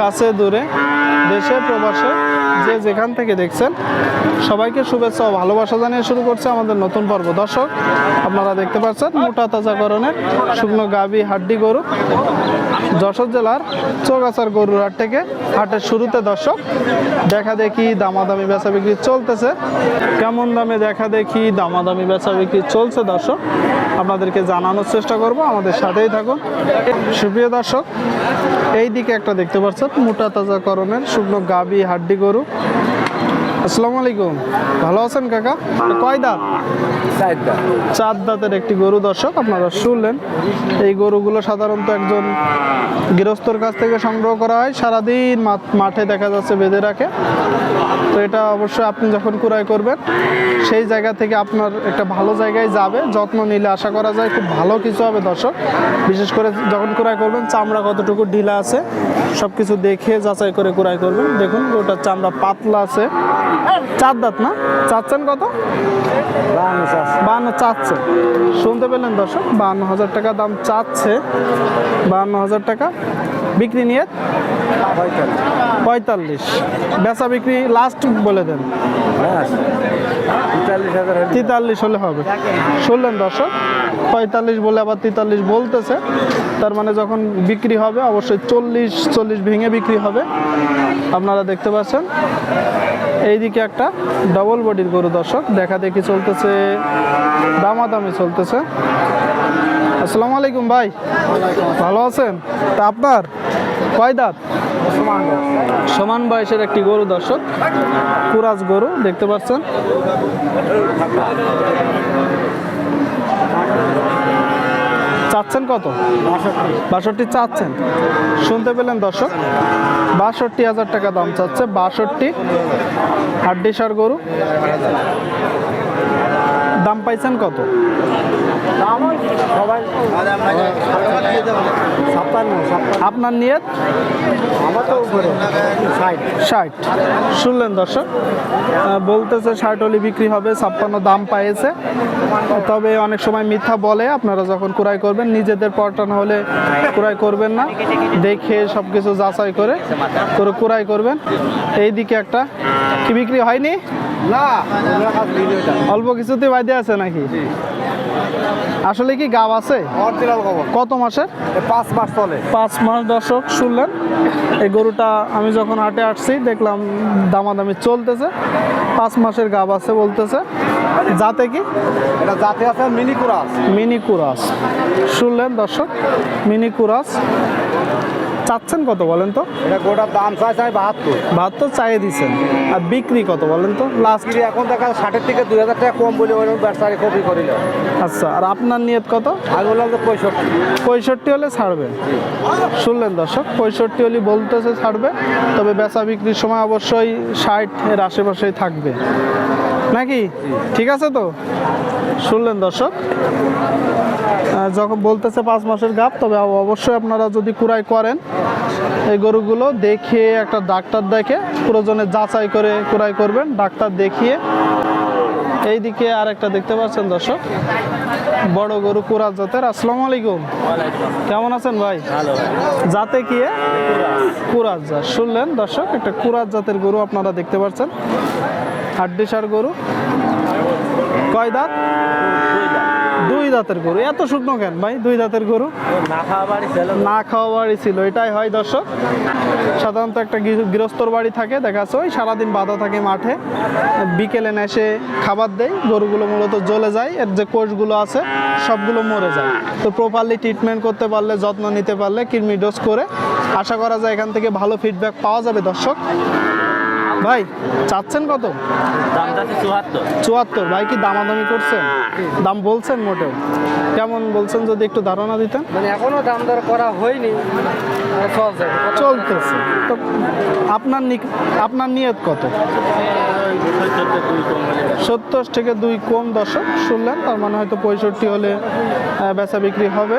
কাছে, দূরে, দেশে, প্রবাসে, যে যেখান থেকে দেখছেন, সবাইকে শুভেচ্ছা ও ভালোবাসা জানিয়ে শুরু করছে আমাদের নতুন পর্ব। দর্শক, আপনারা দেখতে পাচ্ছেন মোটা তাজাকরণের শুকনো গাবি হাড্ডি গরু। যশোর জেলার চৌগাছার গরুর হাট থেকে হাটের শুরুতে দর্শক, দেখা দেখি দামাদামি বেচা বিক্রি চলতেছে। কেমন দামে দেখা দেখি দামাদামি বেচা বিক্রি চলছে দর্শক, আপনাদেরকে জানানোর চেষ্টা করব, আমাদের সাথেই থাকুন। সুপ্রিয় দর্শক এই দিকে একটা দেখতে পাচ্ছেন, মোটা তাজাকরণের শুকনো গাবি হাড্ডি গরু। আসসালামু আলাইকুম। ভালো আছেন কাকা? কয় দাঁত? চার দাঁতের একটি গরু দর্শক আপনারা শুনলেন। এই গরুগুলো সাধারণত একজন গৃহস্থর কাছ থেকে সংগ্রহ করা হয়। সারাদিন মাঠ- মাঠে দেখা যাচ্ছে বেঁধে রাখে। তো এটা অবশ্যই আপনি যখন ক্রয় করবেন সেই জায়গা থেকে আপনার একটা ভালো জায়গায় যাবে। যত্ন নিলে আশা করা যায় খুব ভালো কিছু হবে দর্শক। বিশেষ করে যখন কুড়াই করবেন চামড়া কতটুকু ঢিলা আছে সব কিছু দেখে যাচাই করে কুড়াই করবেন। দেখুন ওটার চামড়া পাতলা আছে। চার দাঁত না? চাচ্ছেন কত? বাহান্ন চাচ্ছে। শুনতে পেলেন দর্শক বাহান্ন হাজার টাকা দাম চাচ্ছে। বাহান্ন হাজার টাকা। বিক্রি নিয়ে? পঁয়তাল্লিশ। বেচা বিক্রি লাস্ট বলে দেন। তেতাল্লিশ হলে হবে। শুনলেন দর্শক? পঁয়তাল্লিশ বলে আবার তেতাল্লিশ বলতেছে। তার মানে যখন বিক্রি হবে, অবশ্যই চল্লিশ চল্লিশ ভেঙে বিক্রি হবে। আপনারা দেখতে পাচ্ছেন? এইদিকে একটা ডবল বডির গরু দর্শক। দেখা দেখি চলতেছে, দামাদামি চলতেছে। আসসালামু আলাইকুম ভাই। ভালো আছেন? তা আপনার? কয় দাঁত? সমান বয়সের একটি গরু দর্শক। কুরাজ গরু, দেখতে পাচ্ছেন? চাচ্ছেন কত? বাষট্টি চাচ্ছেন। শুনতে পেলেন দর্শক, বাষট্টি হাজার টাকা দাম চাচ্ছে। বাষট্টি হাড্ডিসার গরু। দাম পাইছেন কত? আপনার নিয়ত? ষাট। শুনলেন দর্শক? বলতেছে ষাট হলে বিক্রি হবে ছাপ্পান্ন দাম পাইছে তবে অনেক সময় মিথ্যা বলে আপনারা যখন কুড়াই করবেন নিজেদের পটানো হলে ক্রয় করবেন না। দেখে সব কিছু যাচাই করে করে কুড়াই করবেন। এইদিকে একটা কি বিক্রি হয়নি? অল্প কিছুতে বাইদে আছে নাকি? আসলে কি গাব আছে? কত মাসের? পাঁচ মাস চলে। পাঁচ মাস দর্শক শুনলেন এই গরুটা আমি যখন হাটে আসছি দেখলাম দামাদামি চলতেছে পাঁচ মাসের গাব আছে বলতেছে। জাতে কি? এটা জাতে আছে মিনি কুরাস। মিনি কুরাস। শুনলেন দর্শক মিনি কুরাস। চাচ্ছেন কত বলেন তো? এটা গোটা দাম চাই চাই বাহাত্তর। বাহাত্তর চাইয়ে দিচ্ছেন। আর বিক্রি কত বলেন তো? লাস্ট এখন দেখা ষাটের থেকে দুই হাজার টাকা কম বলে ওই ব্যবসায়ী কপি করিল। আচ্ছা আর আপনার নিয়ত কত? আমি বললাম যে পঁয়ষট্টি। পঁয়ষট্টি হলে ছাড়বেন শুনলেন দর্শক পঁয়ষট্টি হলে বলতেছে ছাড়বে তবে বেচা বিক্রির সময় অবশ্যই ষাট এর আশেপাশেই থাকবে। নাকি? ঠিক আছে তো? শুনলেন দর্শক? যখন বলতেছে পাঁচ মাসের গাপ তবে অবশ্যই আপনারা যদি কুড়াই করেন, এই গরুগুলো দেখে একটা ডাক্তার দেখে প্রয়োজনে যাচাই করে কুড়াই করবেন, ডাক্তার দেখিয়ে এইদিকে আর একটা দেখতে পাচ্ছেন দর্শক। বড় গরু কুরাল জাতের। আসসালামু আলাইকুম। কেমন আছেন ভাই? জাতে কি এ? কুরাজ জাত। শুনলেন দর্শক একটা কুরাজ জাতের গরু আপনারা দেখতে পাচ্ছেন। হাড্ডিসার গরু। কয় দাঁত। দুই দাঁতের গরু। এত শুকনো কেন ভাই? দুই দাঁতের গরু? না খাওয়া বাড়ি ছিল। না খাওয়া বাড়ি ছিল। এটাই হয় দর্শক। সাধারণত একটা গৃহ- গৃহস্থর বাড়ি থাকে দেখা যাচ্ছে ওই সারাদিন বাধা থাকে মাঠে। বিকেলে এসে খাবার দেয় গরুগুলো মূলত জ্বলে যায় এর যে কোষগুলো আছে সবগুলো মরে যায়। তো প্রপারলি ট্রিটমেন্ট করতে পারলে যত্ন নিতে পারলে কৃমি ডোজ করে আশা করা যায় এখান থেকে ভালো ফিডব্যাক পাওয়া যাবে দর্শক। ভাই চাচ্ছেন কত? চুয়াত্তর। চুয়াত্তর। ভাই কি দামাদামি করছেন? দাম বলছেন মোটেও। কেমন বলছেন যদি একটু ধারণা দিতেন? মানে এখনও দাম দর করা হয়নি মানে চলছে। চলতেছে। তো আপনার আপনার নিয়ত কত? সত্তর থেকে দুই কম দশক শুনলেন তার মানে হয়তো পঁয়ষট্টি হলে বেচা বিক্রি হবে।